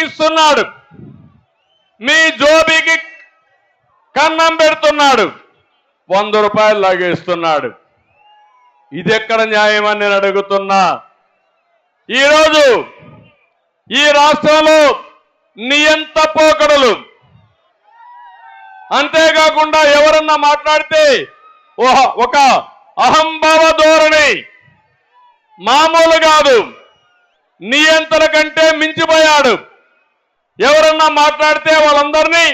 ఇస్తున్నాడు మీ జోబీకి కన్నం పెడుతున్నాడు. వంద రూపాయలు లాగేస్తున్నాడు. ఇది ఎక్కడ న్యాయమని నేను అడుగుతున్నా? ఈరోజు ఈ రాష్ట్రంలో నియంత పోకడలు. అంతేకాకుండా ఎవరన్నా మాట్లాడితే ఒక అహంభావ ధోరణి. మామూలు కాదు. నియంత్రణ కంటే మించిపోయాడు. ఎవరన్నా మాట్లాడితే వాళ్ళందరినీ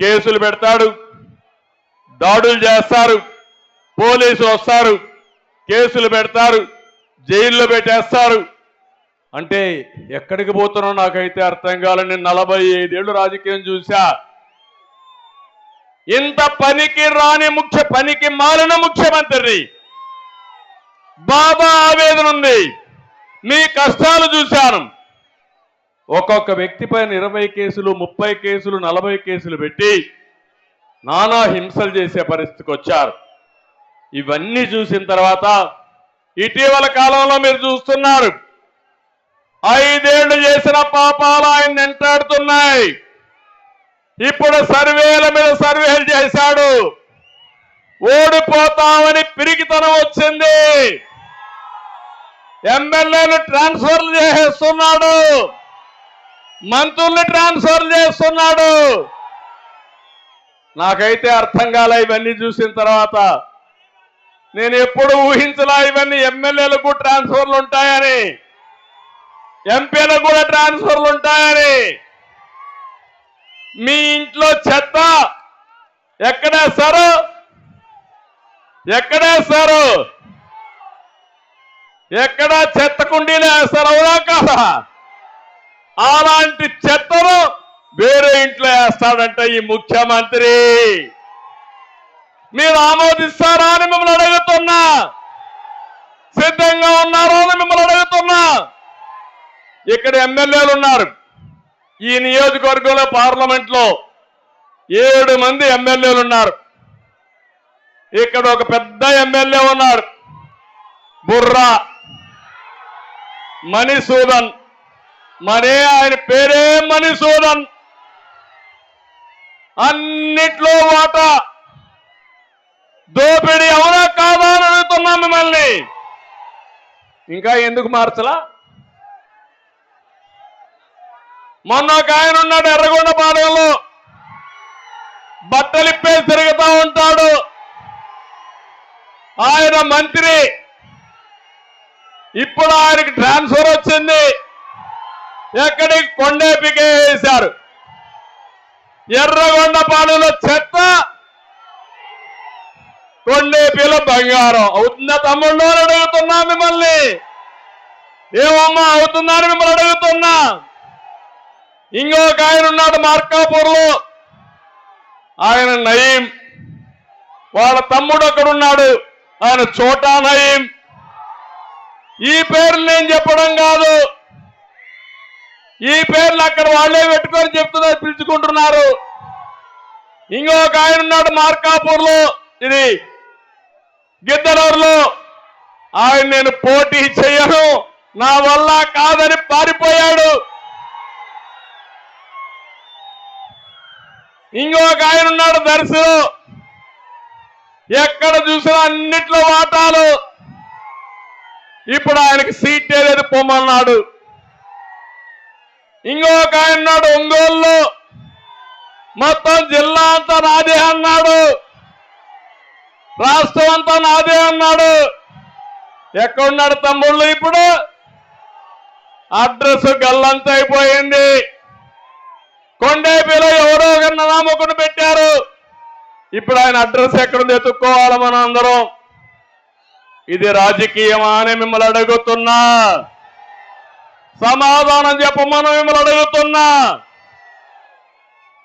కేసులు పెడతాడు దాడులు చేస్తారు పోలీసులు వస్తారు కేసులు పెడతారు జైల్లో పెట్టేస్తారు. అంటే ఎక్కడికి పోతున్నా నాకైతే అర్థం కాలని నలభై ఐదేళ్ళు రాజకీయం చూశా. ఇంత పనికి రాని ముఖ్య పనికి మాలిన ముఖ్యమంత్రి. బాబా ఆవేదన ఉంది మీ కష్టాలు చూశాను. ఒక్కొక్క వ్యక్తి పైన ఇరవై కేసులు ముప్పై కేసులు నలభై కేసులు పెట్టి నానా హింసలు చేసే పరిస్థితికి వచ్చారు. ఇవన్నీ చూసిన తర్వాత ఇటీవల కాలంలో మీరు చూస్తున్నారు. ఐదేళ్ళు చేసిన పాపాలు ఆయన వెంటాడుతున్నాయి. ఇప్పుడు సర్వేల మీద సర్వేలు చేశాడు. ఓడిపోతామని పిరికితనం వచ్చింది. ఎమ్మెల్యేలు ట్రాన్స్ఫర్లు చేసేస్తున్నాడు. మంత్రుల్ని ట్రాన్స్ఫర్ చేస్తున్నాడు. నాకైతే అర్థం కాలే ఇవన్నీ చూసిన తర్వాత. నేను ఎప్పుడు ఊహించలా ఇవన్నీ ఎమ్మెల్యేలకు ట్రాన్స్ఫర్లు ఉంటాయని. ఎంపీలకు కూడా ట్రాన్స్ఫర్లు ఉంటాయని. మీ ఇంట్లో చెత్త ఎక్కడేస్తారు ఎక్కడేస్తారు ఎక్కడ చెత్త కుండీలు వేస్తారు అవునా కాదా? అలాంటి చెత్తను వేరే ఇంట్లో వేస్తాడంట ఈ ముఖ్యమంత్రి. మీరు ఆమోదిస్తారా అని మిమ్మల్ని అడుగుతున్నా. సిద్ధంగా ఉన్నారా అని మిమ్మల్ని అడుగుతున్నా. ఇక్కడ ఎమ్మెల్యేలు ఉన్నారు. ఈ నియోజకవర్గంలో పార్లమెంట్లో ఏడు మంది ఎమ్మెల్యేలు ఉన్నారు. ఇక్కడ ఒక పెద్ద ఎమ్మెల్యే ఉన్నారు బుర్రా. మణిసూదన్. మరే ఆయన పేరే మణిసూదన్. అన్నిట్లో వాట. దోపిడీ అవునా కాదా అని అడుగుతున్నా మిమ్మల్ని. ఇంకా ఎందుకు మార్చలా? మొన్న ఒక ఆయన ఉన్నాడు ఎర్రగొండ పాలెంలో. బట్టలిప్పే తిరుగుతా ఉంటాడు. ఆయన మంత్రి. ఇప్పుడు ఆయనకి ట్రాన్స్ఫర్ వచ్చింది. ఎక్కడికి కొండేపికే వేశారు? ఎర్రగొండపాలెంలో చెత్త కొండేపీల బంగారం. అవుతుందా తమ్ముళ్ళు అని అడుగుతున్నా మిమ్మల్ని. ఏమమ్మా అవుతుందా అని మిమ్మల్ని అడుగుతున్నా. ఇంకొక ఆయన ఉన్నాడు మార్కాపూర్లో. ఆయన నయీం. వాళ్ళ తమ్ముడు ఒకడున్నాడు ఆయన చోటా నయీం. ఈ పేర్లు నేను చెప్పడం కాదు. ఈ పేర్లు అక్కడ వాళ్ళే పెట్టుకొని చెప్తున్నారు పిలుచుకుంటున్నారు. ఇంకొక ఆయన ఉన్నాడు మార్కాపూర్లో ఇది గిద్దరూరులో. ఆయన నేను పోటీ చేయను నా వల్ల కాదని పారిపోయాడు. ఇంకొక ఆయన ఉన్నాడు దర్శనం ఎక్కడ చూసినా అన్నిట్లో వాటాలు. ఇప్పుడు ఆయనకి సీట్ లేదు పొమ్మన్నాడు. ఇంకొక ఆయన ఉన్నాడు ఒంగోలులో. మొత్తం జిల్లా అంతా నాదే అన్నాడు. రాష్ట్రం అంతా నాదే అన్నాడు. ఎక్కడున్నాడు తమ్ముళ్ళు ఇప్పుడు? అడ్రస్ గల్లంత అయిపోయింది. కొండేపిలో ఎవరో ఒక నామకుని పెట్టారు. ఇప్పుడు ఆయన అడ్రస్ ఎక్కడుంది ఎత్తుక్కోవాలి మనం అందరం. ఇది రాజకీయమా అని మిమ్మల్ని అడుగుతున్నా. సమాధానం చెప్పమని మిమ్మల్ని అడుగుతున్నా.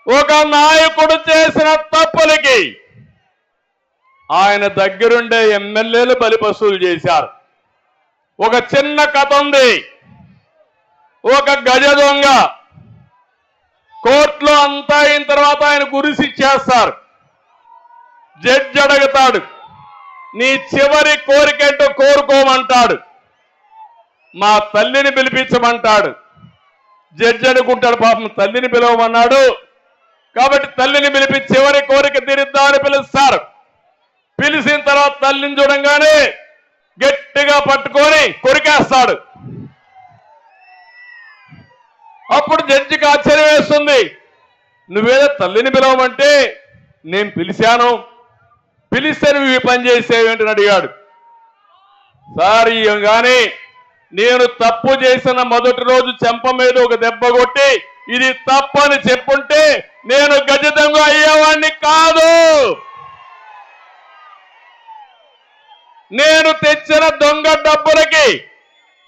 ఒక నాయకుడు చేసిన తప్పులకి ఆయన దగ్గరుండే ఎమ్మెల్యేలు బలిపశువులు వసూలు చేశారు. ఒక చిన్న కథ ఉంది. ఒక గజ దొంగ కోర్టులో అంతా అయిన తర్వాత ఆయన గురిసి ఇచ్చేస్తారు జడ్జి అడుగుతాడు నీ చివరి కోరికేంటో కోరుకోమంటాడు. మా తల్లిని పిలిపించమంటాడు. జడ్జి అనుకుంటాడు పాపం తల్లిని పిలవమన్నాడు. కాబట్టి తల్లిని పిలిపి చివరి కోరిక తీరుద్దామని పిలుస్తారు. పిలిచిన తర్వాత తల్లిని చూడంగానే గట్టిగా పట్టుకొని కొరికేస్తాడు. అప్పుడు జడ్జికి ఆశ్చర్యం వేస్తుంది. నువ్వేదో తల్లిని పిలవమంటే నేను పిలిచాను. పిలిస్తే నువ్వు ఈ పని చేసేవేంటని అడిగాడు సార్ ఇవ్వగానే నేను తప్పు చేసిన మొదటి రోజు చెంప మీద ఒక దెబ్బ కొట్టి ఇది తప్పని చెప్పుంటే నేను గజితంగా అయ్యేవాడిని కాదు. నేను తెచ్చిన దొంగ డబ్బులకి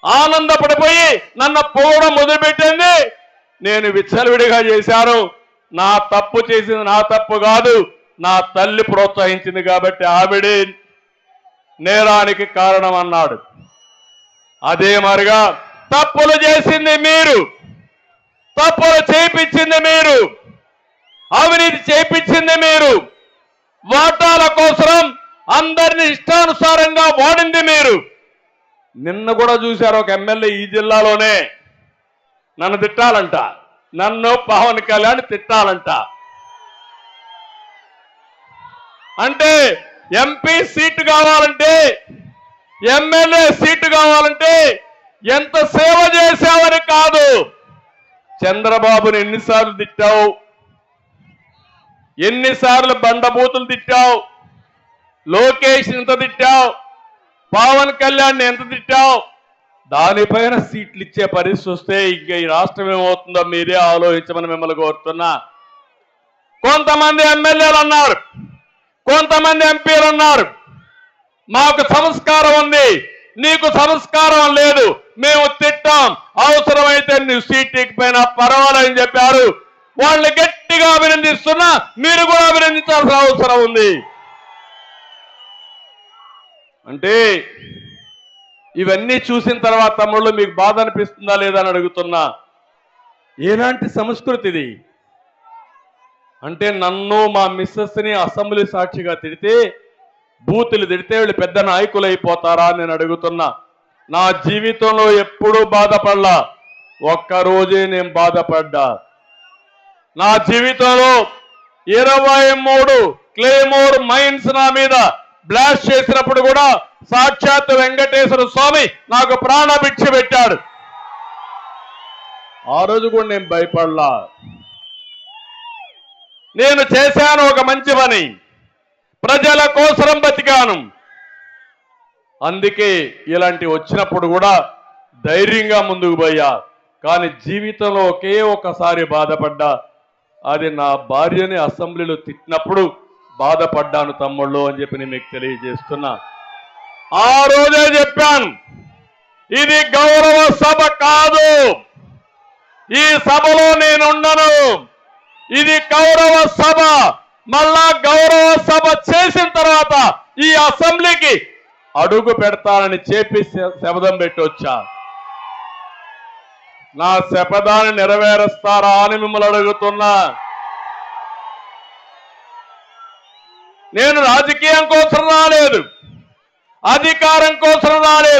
ఆనందపడిపోయి నన్ను పోవడం మొదలుపెట్టింది. నేను విచ్చలవిడిగా చేశాను. నా తప్పు చేసింది నా తప్పు కాదు. నా తల్లి ప్రోత్సహించింది కాబట్టి ఆవిడే నేరానికి కారణం అన్నాడు అదే మరిగా తప్పులు చేసింది మీరు. తప్పులు చేపించింది మీరు. అవినీతి చేయించింది మీరు. వాటాల కోసం అందరిని ఇష్టానుసారంగా వాడింది మీరు. నిన్న కూడా చూశారు ఒక ఎమ్మెల్యే ఈ జిల్లాలోనే. నన్ను తిట్టాలంట. నన్ను పవన్ కళ్యాణ్ తిట్టాలంట. అంటే ఎంపీ సీటు కావాలంటే ఎమ్మెల్యే సీటు కావాలంటే ఎంత సేవ చేశావని కాదు. చంద్రబాబుని ఎన్నిసార్లు తిట్టావు? ఎన్నిసార్లు బండబూతులు తిట్టావు? లోకేష్ ఎంత తిట్టావు? పవన్ కళ్యాణ్ ఎంత తిట్టావు? దానిపైన సీట్లు ఇచ్చే పరిస్థితి వస్తే ఇంక ఈ రాష్ట్రం ఏమవుతుందో మీరే ఆలోచించమని మిమ్మల్ని కోరుతున్నా. కొంతమంది ఎమ్మెల్యేలు అన్నారు. కొంతమంది ఎంపీలు అన్నారు. మాకు సంస్కారం ఉంది. నీకు సంస్కారం లేదు. మేము తిట్టాం. అవసరమైతే నువ్వు సీట్ ఎక్కిపోయినా పర్వాలని చెప్పారు. వాళ్ళు గట్టిగా అభినందిస్తున్నా మీరు కూడా అభినందించాల్సిన అవసరం ఉంది. అంటే ఇవన్నీ చూసిన తర్వాత తమ్ముళ్ళు మీకు బాధ అనిపిస్తుందా లేదా అని అడుగుతున్నా. ఎలాంటి సంస్కృతి ఇది అంటే నన్ను మా మిస్సెస్ని అసెంబ్లీ సాక్షిగా తిడితే బూతులు తిడితే వీళ్ళు పెద్ద నాయకులు అయిపోతారా అని నేను అడుగుతున్నా. నా జీవితంలో ఎప్పుడూ బాధపడలా. ఒక్కరోజే నేను బాధపడ్డా. నా జీవితంలో ఇరవై మూడు క్లేమోర్ మైన్స్ నా మీద బ్లాస్ట్ చేసినప్పుడు కూడా సాక్షాత్ వెంకటేశ్వర స్వామి నాకు ప్రాణభిక్ష పెట్టాడు. ఆ రోజు కూడా నేను భయపడలా. నేను చేశాను ఒక మంచి పని. ప్రజల కోసరం బతికాను. అందుకే ఇలాంటి వచ్చినప్పుడు కూడా ధైర్యంగా ముందుకు పోయా. కానీ జీవితంలో ఒకే ఒకసారి బాధపడ్డా. అది నా భార్యని అసెంబ్లీలో తిట్టినప్పుడు బాధపడ్డాను తమ్ముళ్ళు అని చెప్పి నేను మీకు తెలియజేస్తున్నా. ఆ రోజే చెప్పాను ఇది గౌరవ సభ కాదు. ఈ సభలో నేనుండను. ఇది గౌరవ సభ. మళ్ళా గౌరవ సభ చేసిన తర్వాత ఈ అసెంబ్లీకి అడుగు పెడతానని చెప్పి శపథం పెట్టి వచ్చా నా శపథాన్ని నెరవేరుస్తారా అని మిమ్మల్ని అడుగుతున్నా. నేను రాజకీయం కోసం రాలేదు. అధికారం కోసం రాలేదు.